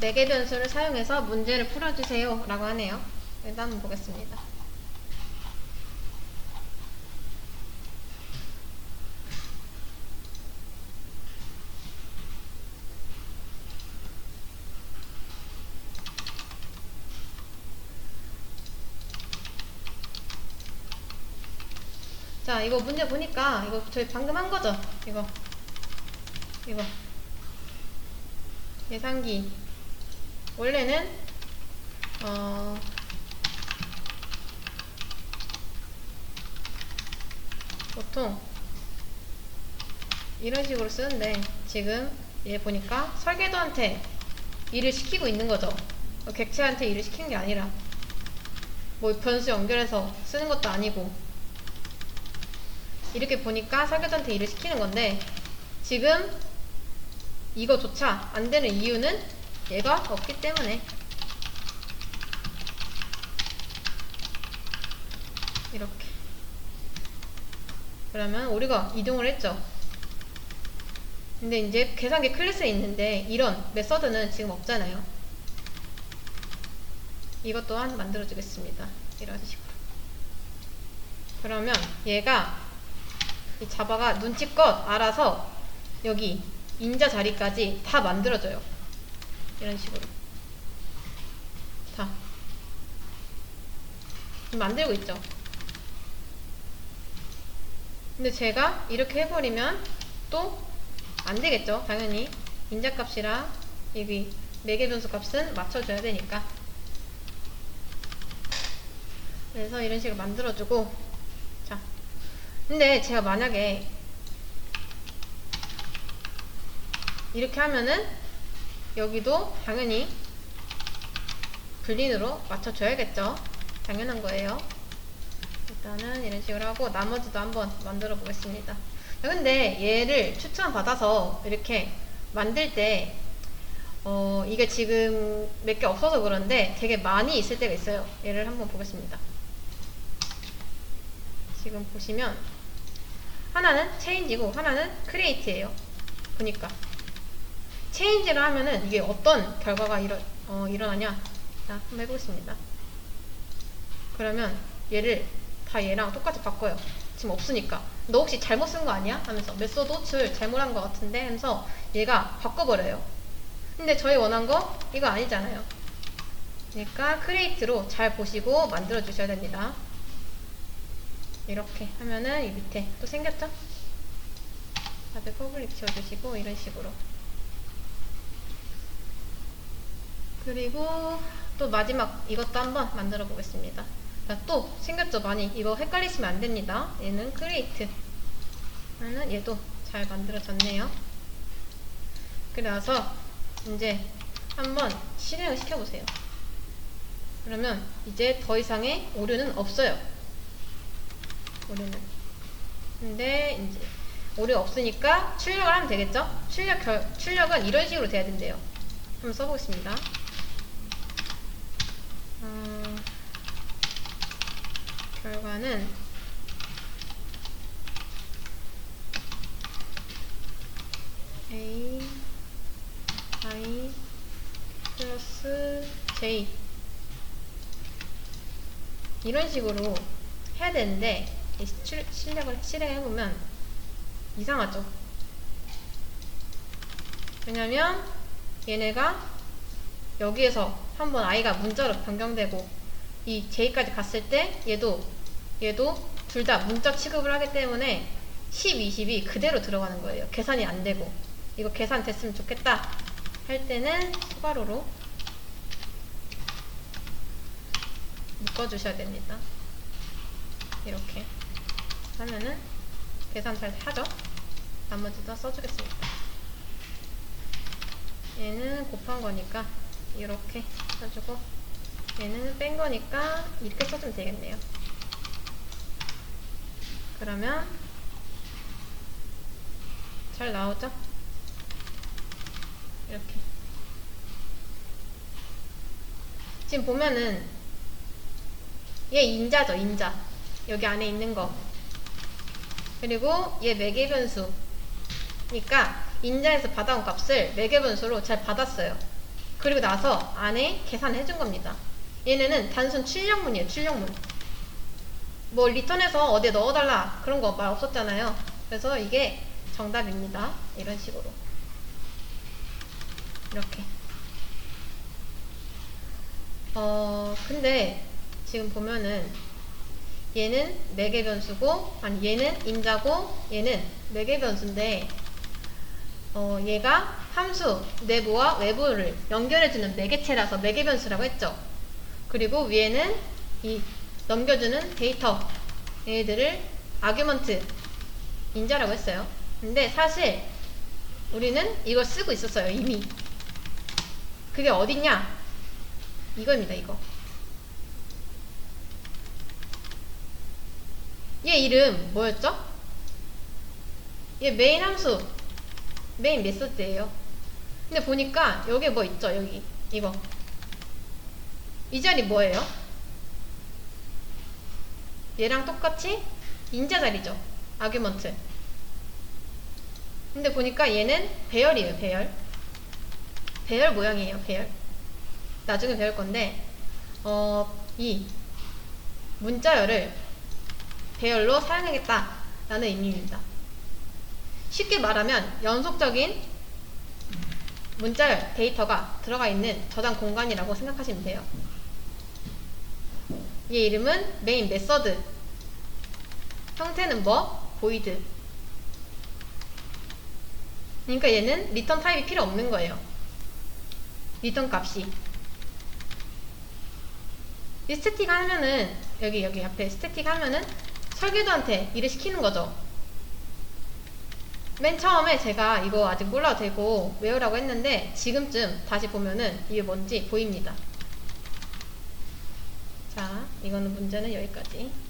4개 변수를 사용해서 문제를 풀어주세요 라고 하네요. 일단 한번 보겠습니다. 자, 이거 문제 보니까 이거 저희 방금 한 거죠? 이거. 이거. 계산기. 원래는 어 보통 이런 식으로 쓰는데 지금 얘 보니까 설계도한테 일을 시키고 있는 거죠. 어, 객체한테 일을 시킨 게 아니라 뭐 변수 연결해서 쓰는 것도 아니고 이렇게 보니까 설계도한테 일을 시키는 건데 지금 이거조차 안 되는 이유는 얘가 없기 때문에. 이렇게. 그러면 우리가 이동을 했죠. 근데 이제 계산기 클래스에 있는데 이런 메서드는 지금 없잖아요. 이것 또한 만들어 주겠습니다. 이런 식으로. 그러면 얘가 이 자바가 눈치껏 알아서 여기 인자 자리까지 다 만들어줘요. 이런 식으로. 다. 만들고 있죠. 근데 제가 이렇게 해버리면 또 안 되겠죠. 당연히. 인자 값이랑 여기 매개 변수 값은 맞춰줘야 되니까. 그래서 이런 식으로 만들어주고. 자. 근데 제가 만약에 이렇게 하면은 여기도 당연히 불린으로 맞춰줘야겠죠. 당연한 거예요. 일단은 이런 식으로 하고 나머지도 한번 만들어 보겠습니다. 근데 얘를 추천받아서 이렇게 만들 때 어, 이게 지금 몇 개 없어서 그런데 되게 많이 있을 때가 있어요. 얘를 한번 보겠습니다. 지금 보시면 하나는 체인지고 하나는 크리에이트예요. 보니까 체인지를 하면은 이게 어떤 결과가 일어, 어, 일어나냐? 자 한번 해보겠습니다. 그러면 얘를 다 얘랑 똑같이 바꿔요. 지금 없으니까. 너 혹시 잘못 쓴 거 아니야? 하면서 메소드 호출 잘못한 거 같은데 하면서 얘가 바꿔버려요. 근데 저희 원한 거 이거 아니잖아요. 그러니까 크리에이트로 잘 보시고 만들어 주셔야 됩니다. 이렇게 하면은 이 밑에 또 생겼죠? 다들 퍼블릭 지워주시고 이런 식으로 그리고 또 마지막 이것도 한번 만들어 보겠습니다. 자, 또 생겼죠 많이 이거 헷갈리시면 안 됩니다. 얘는 크리에이트 는 얘도 잘 만들어졌네요. 그래서 이제 한번 실행을 시켜보세요. 그러면 이제 더 이상의 오류는 없어요. 오류는. 근데 이제 오류 없으니까 출력을 하면 되겠죠? 출력 결, 출력은 이런 식으로 돼야 된대요. 한번 써보겠습니다. 어, 결과는 a i 플러스 j. 이런 식으로 해야 되는데 출, 실력을 실행해보면 이상하죠. 왜냐면 얘네가 여기에서 한번 i가 문자로 변경되고 이 j까지 갔을 때 얘도 얘도 둘 다 문자 취급을 하기 때문에 10, 20이 그대로 들어가는 거예요. 계산이 안 되고 이거 계산 됐으면 좋겠다 할 때는 추가로로 묶어주셔야 됩니다. 이렇게 하면은 계산 잘 하죠? 나머지도 써주겠습니다. 얘는 곱한 거니까 이렇게 써주고 얘는 뺀 거니까 이렇게 써주면 되겠네요. 그러면 잘 나오죠? 이렇게 지금 보면은 얘 인자죠 인자 여기 안에 있는 거 그리고 얘 매개 변수니까 인자에서 받아온 값을 매개 변수로 잘 받았어요 그리고 나서 안에 계산을 해준 겁니다. 얘네는 단순 출력문이에요, 출력문. 뭐 리턴해서 어디에 넣어달라 그런 거 말 없었잖아요. 그래서 이게 정답입니다. 이런 식으로. 이렇게. 어, 근데 지금 보면은 얘는 매개 변수고, 아니 얘는 인자고, 얘는 매개 변수인데, 어, 얘가 함수 내부와 외부를 연결해주는 매개체라서 매개 변수라고 했죠. 그리고 위에는 이 넘겨주는 데이터 얘들을 아규먼트 인자라고 했어요. 근데 사실 우리는 이걸 쓰고 있었어요 이미. 그게 어딨냐? 이거입니다 이거. 얘 이름 뭐였죠? 얘 메인 함수 메인 메소드예요. 근데 보니까 여기 뭐 있죠 여기 이거 이 자리 뭐예요? 얘랑 똑같이 인자 자리죠. 아규먼트. 근데 보니까 얘는 배열이에요, 배열. 배열 모양이에요, 배열. 나중에 배울 건데, 어, 이 문자열을 배열로 사용하겠다라는 의미입니다. 쉽게 말하면 연속적인 문자열 데이터가 들어가 있는 저장 공간이라고 생각하시면 돼요. 얘 이름은 메인 메서드. 형태는 뭐? 보이드. 그러니까 얘는 리턴 타입이 필요 없는 거예요. 리턴 값이. 이 스태틱 하면은 여기 여기 앞에 스태틱 하면은 설계도한테 일을 시키는 거죠. 맨 처음에 제가 이거 아직 몰라도 되고 외우라고 했는데 지금쯤 다시 보면은 이게 뭔지 보입니다. 자, 이거는 문제는 여기까지.